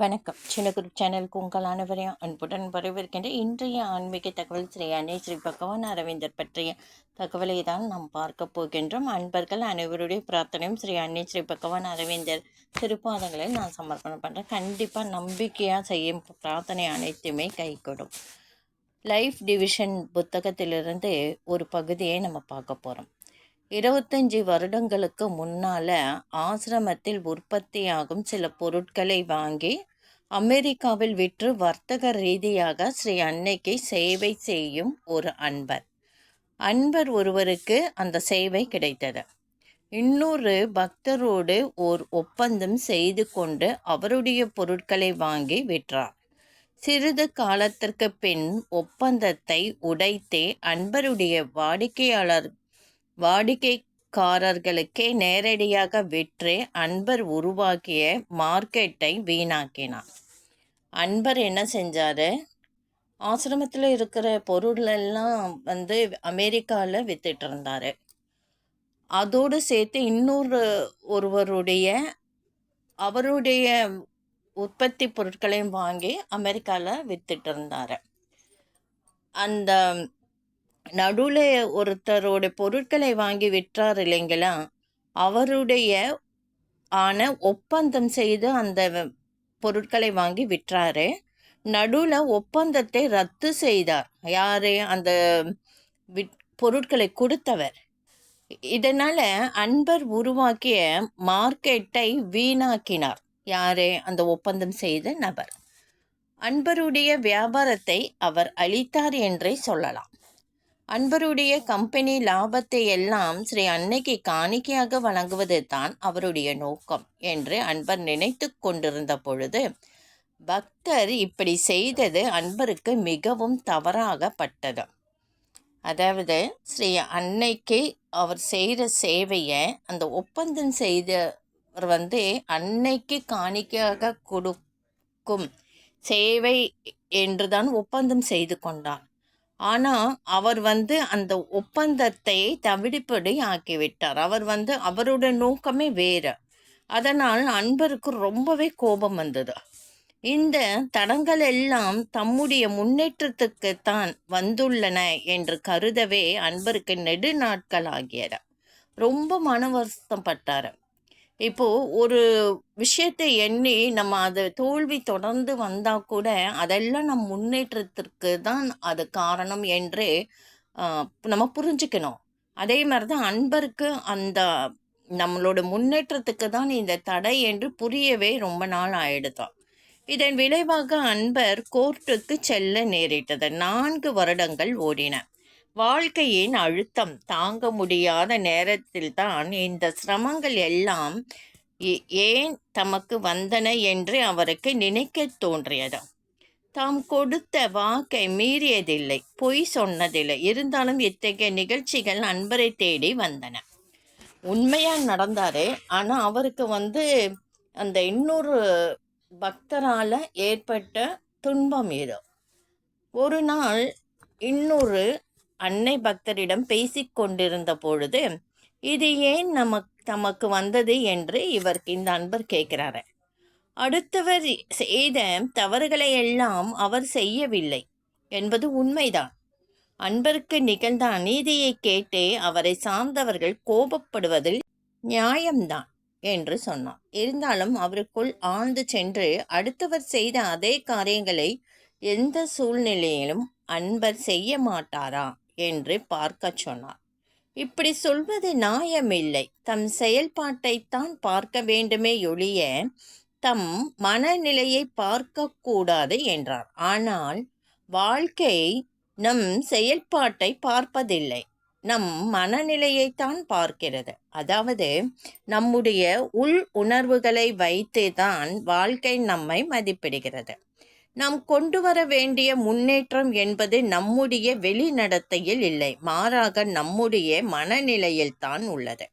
வணக்கம். சின்னகுரு சேனலுக்கு உங்கள் அனைவரையும் அன்புடன் வரவேற்கின்ற இன்றைய ஆன்மீக தகவல் ஸ்ரீ அன்னை ஸ்ரீ பகவான் அரவிந்தர் பற்றிய தகவலை தான் நாம் பார்க்க போகின்றோம். அன்பர்கள் அனைவருடைய பிரார்த்தனையும் ஸ்ரீ அன்னை ஸ்ரீ பகவான் அரவிந்தர் திருப்பாதங்களை நான் சமர்ப்பணம் பண்ணுறேன் கண்டிப்பாக நம்பிக்கையாக செய்யும் பிரார்த்தனை அனைத்துமே கைகொடும். லைஃப் டிவிஷன் புத்தகத்திலிருந்து ஒரு பகுதியை நம்ம பார்க்க போகிறோம் இருபத்தஞ்சி வருடங்களுக்கு முன்னால் ஆசிரமத்தில் உற்பத்தியாகும் சில பொருட்களை வாங்கி அமெரிக்காவில் விற்று வர்த்தக ரீதியாக ஸ்ரீ அன்னைக்கு சேவை செய்யும் ஒரு அன்பர். அன்பர் ஒருவருக்கு அந்த சேவை கிடைத்தது. இன்னொரு பக்தரோடு ஓர் ஒப்பந்தம் செய்து கொண்டு அவருடைய பொருட்களை வாங்கி விற்றார். சிறிது காலத்திற்கு பின் ஒப்பந்தத்தை உடைத்தே அன்பருடைய வாடிக்கையாளர் வாடிக்கை காரர்களுக்கே நேரடியாக விற்று அன்பர் உருவாக்கிய மார்க்கெட்டை வீணாக்கினார் அன்பர் என்ன செஞ்சார்? ஆசிரமத்தில் இருக்கிற பொருளெல்லாம் வந்து அமெரிக்காவில் வித்துட்டு இருந்தார். அதோடு சேர்த்து இன்னொரு ஒருவருடைய அவருடைய உற்பத்தி பொருட்களையும் வாங்கி அமெரிக்காவில் வித்துட்டு இருந்தார். அந்த நடுவில் ஒருத்தரோட பொருட்களை வாங்கி விற்றார் இல்லைங்களா? அவருடைய ஆன ஒப்பந்தம் செய்து அந்த பொருட்களை வாங்கி விற்றாரு. நடுவில் ஒப்பந்தத்தை ரத்து செய்தார். யார்? அந்த பொருட்களை கொடுத்தவர். இதனால் அன்பர் உருவாக்கிய மார்க்கெட்டை வீணாக்கினார். யாரே? அந்த ஒப்பந்தம் செய்த நபர். அன்பருடைய வியாபாரத்தை அவர் அளித்தார் என்றே சொல்லலாம். அன்பருடைய கம்பெனி லாபத்தை எல்லாம் ஸ்ரீ அன்னைக்கு காணிக்கையாக வழங்குவது தான் அவருடைய நோக்கம் என்று அன்பர் நினைத்து கொண்டிருந்த பொழுது பக்தர் இப்படி செய்தது அன்பருக்கு மிகவும் தவறாகப்பட்டது. அதாவது ஸ்ரீ அன்னைக்கு அவர் செய்கிற சேவையை அந்த ஒப்பந்தம் செய்தவர் வந்து அன்னைக்கு காணிக்கையாக கொடுக்கும் சேவை என்றுதான் ஒப்பந்தம் செய்து கொண்டார். ஆனால் அவர் வந்து அந்த ஒப்பந்தத்தை தவிடுபடி ஆக்கிவிட்டார். அவர் வந்து அவரோட நோக்கமே வேறு. அதனால் அன்பருக்கு ரொம்பவே கோபம் வந்தது. இந்த தடங்கள் எல்லாம் தம்முடைய முன்னேற்றத்துக்கு தான் வந்துள்ளன என்று கருதவே அன்பருக்கு நெடு நாட்கள் ரொம்ப மன வருத்தப்பட்டார் இப்போது ஒரு விஷயத்தை எண்ணி நம்ம அது தோல்வி தொடர்ந்து வந்தால் கூட அதெல்லாம் நம் முன்னேற்றத்திற்கு தான் அது காரணம் என்று நம்ம புரிஞ்சுக்கணும். அதே மாதிரி தான் அன்பருக்கு அந்த நம்மளோட முன்னேற்றத்துக்கு தான் இந்த தடை என்று புரியவே ரொம்ப நாள் ஆயிடுதான். இதன் விளைவாக அன்பர் கோர்ட்டுக்கு செல்ல நேரிட்டது. நான்கு வருடங்கள் ஓடின. வாழ்க்கையின் அழுத்தம் தாங்க முடியாத நேரத்தில்தான் இந்த சிரமங்கள் எல்லாம் ஏன் தமக்கு வந்தன என்று அவருக்கு நினைக்க தோன்றியது தாம் கொடுத்த வாக்கை மீறியதில்லை பொய் சொன்னதில்லை. இருந்தாலும் இத்தகைய நிகழ்ச்சிகள் அன்பரை தேடி வந்தன. உண்மையாக நடந்தார். ஆனால் அவருக்கு வந்து அந்த இன்னொரு பக்தரால் ஏற்பட்ட துன்பம் இது ஒரு நாள் இன்னொரு அன்னை பக்தரிடம் பேசிக்கொண்டிருந்த பொழுது இது ஏன் நமக்கு தமக்கு வந்தது என்று இவருக்கு இந்த அன்பர் கேட்கிறாரு. அடுத்தவர் செய்த தவறுகளை எல்லாம் அவர் செய்யவில்லை என்பது உண்மைதான். அன்பருக்கு நிகழ்ந்த அநீதியை கேட்டே அவரை சார்ந்தவர்கள் கோபப்படுவதில் நியாயம்தான் என்று சொன்னார் இருந்தாலும் அவருக்குள் ஆழ்ந்து சென்று அடுத்தவர் செய்த அதே காரியங்களை எந்த சூழ்நிலையிலும் அன்பர் செய்ய மாட்டாரா? என்று பார்க்க சொன்னார். இப்படி சொல்வது நியாயமில்லை. தம் செயல்பாட்டைத்தான் பார்க்க வேண்டுமே ஒழிய தம் மனநிலையை பார்க்கக்கூடாது என்றார். ஆனால் வாழ்க்கை நம் செயல்பாட்டை பார்ப்பதில்லை. நம் மனநிலையைத்தான் பார்க்கிறது. அதாவது நம்முடைய உள் உணர்வுகளை வைத்து தான் வாழ்க்கை நம்மை மதிப்பிடுகிறது. நாம் கொண்டு வர வேண்டிய முன்னேற்றம் என்பது நம்முடைய வெளிநடத்தையில் இல்லை. மாறாக நம்முடைய மனநிலையில் தான் உள்ளது.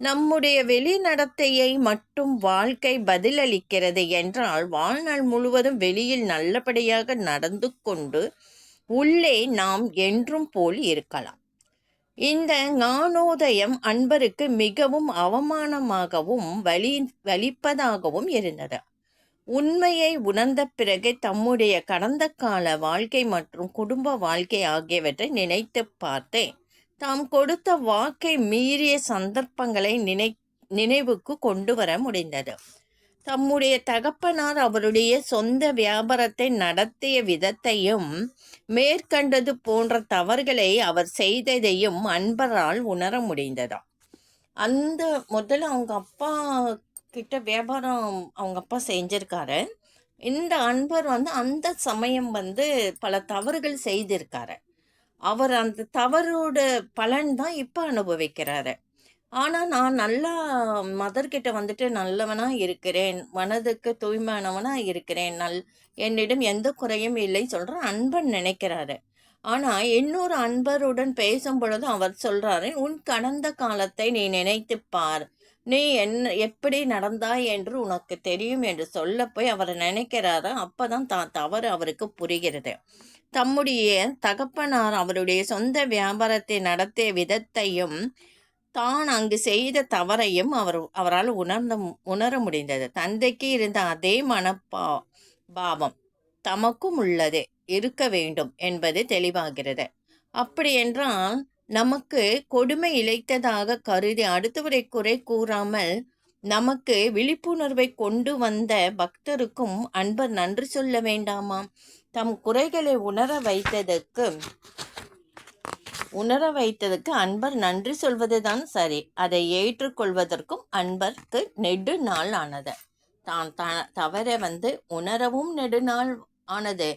நம்முடைய வெளிநடத்தையை மட்டும் வாழ்க்கை பதிலளிக்கிறது என்றால் வாழ்நாள் முழுவதும் வெளியில் நல்லபடியாக நடந்து கொண்டு உள்ளே நாம் என்றும் போல் இருக்கலாம். இந்த ஞானோதயம் அன்பருக்கு மிகவும் அவமானமாகவும் வலி வலிப்பதாகவும் இருந்தது. உண்மையை உணர்ந்த பிறகு தம்முடைய கடந்த கால வாழ்க்கை மற்றும் குடும்ப வாழ்க்கை ஆகியவற்றை நினைத்து பார்த்தேன். தாம் கொடுத்த வாக்கை மீறிய சந்தர்ப்பங்களை நினை நினைவுக்கு கொண்டு வர முடிந்தது. தம்முடைய தகப்பனார் அவருடைய சொந்த வியாபாரத்தை நடத்திய விதத்தையும் மேற்கண்டது போன்ற தவறுகளை அவர் செய்ததையும் அன்பரால் உணர முடிந்ததாம் அந்த முதல்ல அவங்க அப்பா கிட்ட வியாபாரம் அவங்க அப்பா செஞ்சிருக்காரு. இந்த அன்பர் வந்து அந்த சமயம் வந்து பல தவறுகள் செய்திருக்காரு. அவர் அந்த தவறோட பலன் தான் இப்போ அனுபவிக்கிறாரு. ஆனால் நான் நல்லா மதர்கிட்ட வந்துட்டு நல்லவனாக இருக்கிறேன் மனதுக்கு தூய்மையானவனாக இருக்கிறேன் நல் என்னிடம் எந்த குறையும் இல்லை சொல்கிற அன்பன் நினைக்கிறாரு. ஆனால் இன்னொரு அன்பருடன் பேசும் பொழுது அவர் சொல்கிறாரு உன் கடந்த காலத்தை நீ நினைத்து பார். நீ என்ன எப்படி நடந்தாய் என்று உனக்கு தெரியும் என்று சொல்ல போய் அவர் நினைக்கிறாரா? அப்பதான் தான் தவறு அவருக்கு புரிகிறது. தம்முடைய தகப்பனார் அவருடைய சொந்த வியாபாரத்தை நடத்திய விதத்தையும் தான் அங்கு செய்த தவறையும் அவர் அவரால் உணர்ந்த உணர முடிந்தது. தந்தைக்கு இருந்த அதே மனப்பா பாவம் தமக்கும் உள்ளது இருக்க வேண்டும் என்பது தெளிவாகிறது. அப்படி என்றால் நமக்கு கொடுமை இழைத்ததாக கருதி அடுத்தவரை குறை கூறாமல் நமக்கு விழிப்புணர்வை கொண்டு வந்த பக்தருக்கும் அன்பர் நன்றி சொல்ல வேண்டாமா? தம் குறைகளை உணர வைத்ததற்கு உணர வைத்ததுக்கு அன்பர் நன்றி சொல்வதுதான் சரி. அதை ஏற்றுக்கொள்வதற்கும் அன்பர்க்கு நெடு நாள் ஆனது. தான் த தவற வந்து உணரவும் நெடுநாள் ஆனது.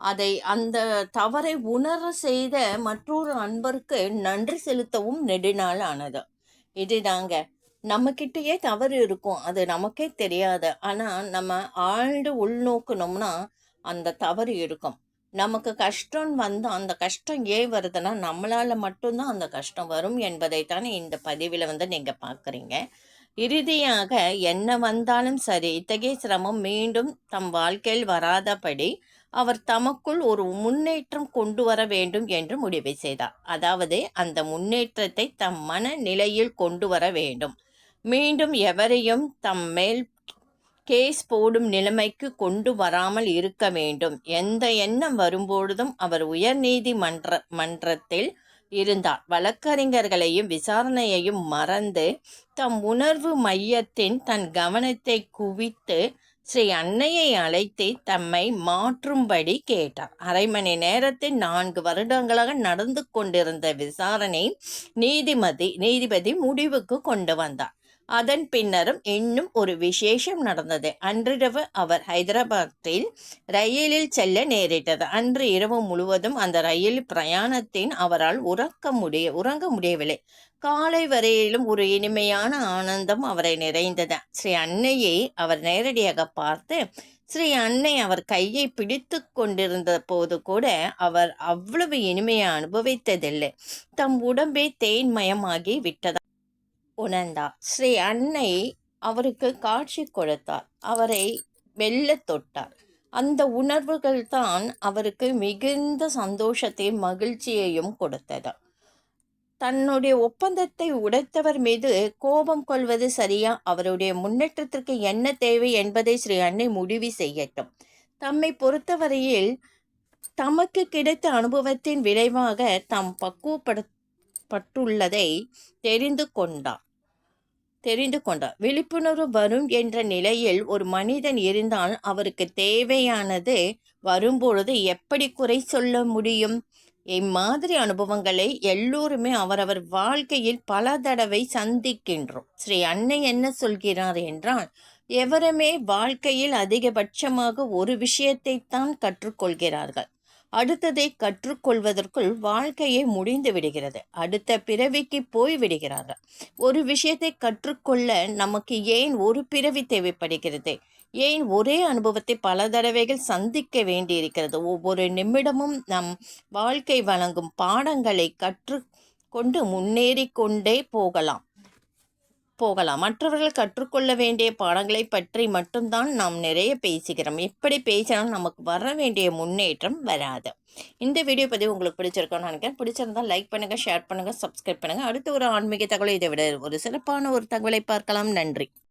அதை அந்த தவறை உணர செய்த மற்றொரு அன்பருக்கு நன்றி செலுத்தவும் நெடுநாள் ஆனது. இதுதாங்க. நம்மக்கிட்டேயே தவறு இருக்கும். அது நமக்கே தெரியாது. ஆனால் நம்ம ஆழ்ந்து உள்நோக்கணும்னா அந்த தவறு இருக்கும். நமக்கு கஷ்டம் வந்து அந்த கஷ்டம் ஏன் வருதுன்னா நம்மளால் மட்டும்தான் அந்த கஷ்டம் வரும் என்பதை தானே இந்த பதிவில் வந்து நீங்கள் பார்க்குறீங்க இறுதியாக என்ன வந்தாலும் சரி இத்தகைய சிரமம் மீண்டும் தம் வாழ்க்கையில் வராதபடி அவர் தமக்குள் ஒரு முன்னேற்றம் கொண்டு வர வேண்டும் என்று முடிவு செய்தார். அதாவது அந்த முன்னேற்றத்தை தம் மன நிலையில் கொண்டு வர வேண்டும். மீண்டும் எவரையும் தம் மேல் கேஸ் போடும் நிலைமைக்கு கொண்டு வராமல் இருக்க வேண்டும். எந்த எண்ணம் வரும்பொழுதும் அவர் உயர்நீதிமன்ற மன்றத்தில் இருந்தார். வழக்கறிஞர்களையும் விசாரணையையும் மறந்து தம் உணர்வு மையத்தின் தன் கவனத்தை குவித்து ஸ்ரீ அன்னையை அழைத்து தம்மை மாற்றும்படி கேட்டார். அரை மணி நேரத்தில் நான்கு வருடங்களாக நடந்து கொண்டிருந்த விசாரணை நீதிமதி நீதிபதி முடிவுக்கு கொண்டு வந்தார். அதன் பின்னரும் இன்னும் ஒரு விசேஷம் நடந்தது. அன்றிரவு அவர் ஹைதராபாத்தில் ரயிலில் செல்ல நேரிட்டது. அன்று இரவு முழுவதும் அந்த ரயில் பிரயாணத்தின் அவரால் உறக்க முடிய உறங்க முடியவில்லை. காலை வரையிலும் ஒரு இனிமையான ஆனந்தம் அவரை நிறைந்தது. ஸ்ரீ அன்னையை அவர் நேரடியாக பார்த்து ஸ்ரீ அன்னை அவர் கையை பிடித்து கொண்டிருந்த போது கூட அவர் அவ்வளவு இனிமையை அனுபவித்ததில்லை. தம் உடம்பே தேன்மயமாகி விட்டதா? உணர்ந்தார். ஸ்ரீ அன்னை அவருக்கு காட்சி கொடுத்தார். அவரை வெல்ல தொட்டார். அந்த உணர்வுகள் தான் அவருக்கு மிகுந்த சந்தோஷத்தையும் மகிழ்ச்சியையும் கொடுத்தது. தன்னுடைய ஒப்பந்தத்தை உடைத்தவர் மீது கோபம் கொள்வது சரியா? அவருடைய முன்னேற்றத்திற்கு என்ன தேவை என்பதை ஸ்ரீ அன்னை முடிவு செய்யட்டும். தம்மை பொறுத்தவரையில் தமக்கு கிடைத்த அனுபவத்தின் விளைவாக தாம் பக்குவப்பட்டுள்ளதை தெரிந்து கொண்டார். தெரிந்து கொண்டார். விழிப்புணர்வு வரும் என்ற நிலையில் ஒரு மனிதன் இருந்தால் அவருக்கு தேவையானது வரும்பொழுது எப்படி குறை சொல்ல முடியும்? இம்மாதிரி அனுபவங்களை எல்லோருமே அவரவர் வாழ்க்கையில் பல தடவை சந்திக்கின்றோம். ஸ்ரீ அன்னை என்ன சொல்கிறார் என்றால் எவருமே வாழ்க்கையில் அதிகபட்சமாக ஒரு விஷயத்தை தான் கற்றுக்கொள்கிறார்கள். அடுத்ததை கற்றுக்கொள்வதற்குள் வாழ்க்கையே முடிந்து விடுகிறது. அடுத்த பிறவிக்கு போய் விடுகிறார்கள். ஒரு விஷயத்தை கற்றுக்கொள்ள நமக்கு ஏன் ஒரு பிறவி தேவைப்படுகிறது? ஏன் ஒரே அனுபவத்தை பல தடவைகள் சந்திக்க வேண்டியிருக்கிறது? ஒவ்வொரு நிமிடமும் நம் வாழ்க்கை வழங்கும் பாடங்களை கற்றுக்கொண்டு முன்னேறி கொண்டே போகலாம். போகலாம். மற்றவர்கள் கற்றுக்கொள்ள வேண்டிய பாடங்களை பற்றி மட்டும்தான் நாம் நிறைய பேசுகிறோம். எப்படி பேசினாலும் நமக்கு வர வேண்டிய முன்னேற்றம் வராது. இந்த வீடியோ பதிவு உங்களுக்கு பிடிச்சிருக்கோன்னு நினைக்கிறேன். பிடிச்சிருந்தால் லைக் பண்ணுங்கள் ஷேர் பண்ணுங்கள் சப்ஸ்கிரைப் பண்ணுங்கள் அடுத்து ஒரு ஆன்மீக தகவலை. இதை விட ஒரு சிறப்பான ஒரு தகவலை பார்க்கலாம். நன்றி.